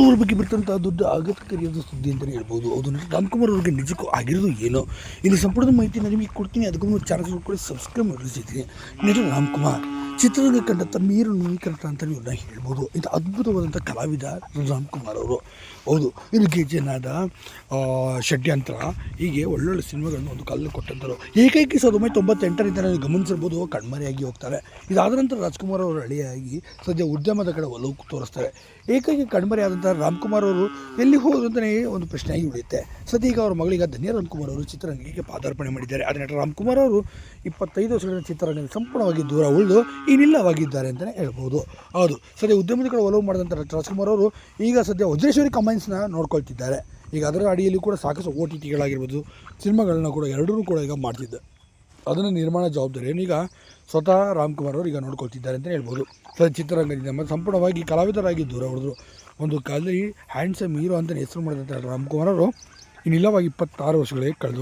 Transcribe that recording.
ಅವ್ರ ಬಗ್ಗೆ ಬರ್ತಂಥ ದೊಡ್ಡ ಆಘಾತಕಾರಿಯಾದ ಸುದ್ದಿ ಅಂತಲೇ ಹೇಳ್ಬೋದು. ಹೌದು ರಾಮ್ಕುಮಾರ್ ಅವ್ರಿಗೆ ನಿಜಕ್ಕೂ ಆಗಿರೋದು ಏನೋ? ಇಲ್ಲಿ ಸಂಪೂರ್ಣ ಮಾಹಿತಿ ನಿಮಗೆ ಕೊಡ್ತೀನಿ. ಅದಕ್ಕೂ ಚಾನಲ್ ಕೂಡ ಸಬ್ಸ್ಕ್ರೈಬ್ ಮಾಡಿರ್ತೀನಿ ನಟ ರಾಮ್ಕುಮಾರ್ ಚಿತ್ರರಂಗ ಕಂಡ ತಮ್ಮೀರು ನವೀಕರಣ ಅಂತಲೇ ಇವ್ರನ್ನ ಹೇಳ್ಬೋದು. ಇದು ಅದ್ಭುತವಾದಂಥ ಕಲಾವಿದ ರಾಮ್ಕುಮಾರ್ ಅವರು. ಹೌದು ಇದು ಗೆಜನಾದ ಷಡ್ಯಂತ್ರ, ಹೀಗೆ ಒಳ್ಳೊಳ್ಳೆ ಸಿನಿಮಾಗಳನ್ನು ಒಂದು ಕಾಲದಲ್ಲಿ ಕೊಟ್ಟಂತರು ಏಕೈಕಿ ಸಾವಿರದ ಒಂಬೈನೂರ ತೊಂಬತ್ತೆಂಟರಿಂದ ನಾನು ಗಮನಿಸಿರ್ಬೋದು, ಕಣ್ಮರೆಯಾಗಿ ಹೋಗ್ತಾರೆ. ಇದಾದ ನಂತರ ರಾಜ್ಕುಮಾರ್ ಅವರು ಹಳೆಯಾಗಿ ಸದ್ಯ ಉದ್ಯಮದ ಕಡೆ ಒಲವು ತೋರಿಸ್ತಾರೆ. ಏಕೈಕಿ ಕಣ್ಮರೆಯಾದಂಥ ರಾಮ್ಕುಮಾರ್ ಅವರು ಎಲ್ಲಿ ಹೋದ್ರು ಅಂತಲೇ ಒಂದು ಪ್ರಶ್ನೆಯಾಗಿ ಉಳಿಯುತ್ತೆ. ಸದ್ಯ ಈಗ ಅವರ ಮಗಳಿಗೆ ಧನ್ಯ ರಾಮ್ಕುಮಾರ್ ಅವರು ಚಿತ್ರರಂಗಕ್ಕೆ ಪಾದಾರ್ಪಣೆ ಮಾಡಿದ್ದಾರೆ. ಆದರೆ ರಾಮ್ಕುಮಾರ್ ಅವರು ಇಪ್ಪತ್ತೈದು ವರ್ಷಗಳ ಚಿತ್ರರಂಗದ ಸಂಪೂರ್ಣವಾಗಿ ದೂರ ಉಳಿದು ಇನ್ನಿಲ್ಲವಾಗಿದ್ದಾರೆ ಅಂತಲೇ ಹೇಳ್ಬೋದು. ಹೌದು. ಸದ್ಯ ಉದ್ಯಮದ ಕಡೆ ಒಲವು ಮಾಡಿದಂಥ ರಾಜ್ಕುಮಾರ್ ಅವರು ಈಗ ಸದ್ಯ ವಜ್ರೇಶ್ವರಿ ಕಮೆಂಟ್ಸ್ನ ನೋಡ್ಕೊಳ್ತಿದ್ದಾರೆ. ಈಗ ಅದರ ಅಡಿಯಲ್ಲಿ ಕೂಡ ಸಾಕಷ್ಟು ಓ ಟಿ ಟಿಗಳಾಗಿರ್ಬೋದು ಸಿನಿಮಾಗಳನ್ನ ಕೂಡ ಎರಡೂ ಕೂಡ ಈಗ ಮಾಡ್ತಿದ್ದೆ. ಅದನ್ನು ನಿರ್ಮಾಣ ಜವಾಬ್ದಾರಿಯನ್ನು ಈಗ ಸ್ವತಃ ರಾಮ್ಕುಮಾರ್ ಅವರು ಈಗ ನೋಡ್ಕೊಳ್ತಿದ್ದಾರೆ ಅಂತ ಹೇಳ್ಬೋದು. ಸರ್ ಚಿತ್ರರಂಗದಿಂದ ಮತ್ತು ಸಂಪೂರ್ಣವಾಗಿ ಕಲಾವಿದರಾಗಿ ದೂರ ಒಂದು ಕಾಲದಲ್ಲಿ ಹ್ಯಾಂಡ್ಸಮ್ ಹೀರೋ ಅಂತಲೇ ಹೆಸರು ಮಾಡಿದಂಥ ರಾಮ್ಕುಮಾರ್ ಅವರು ಇನ್ನಿಲ್ಲವಾಗಿ ಇಪ್ಪತ್ತಾರು ವರ್ಷಗಳಿಗೆ ಕಳೆದು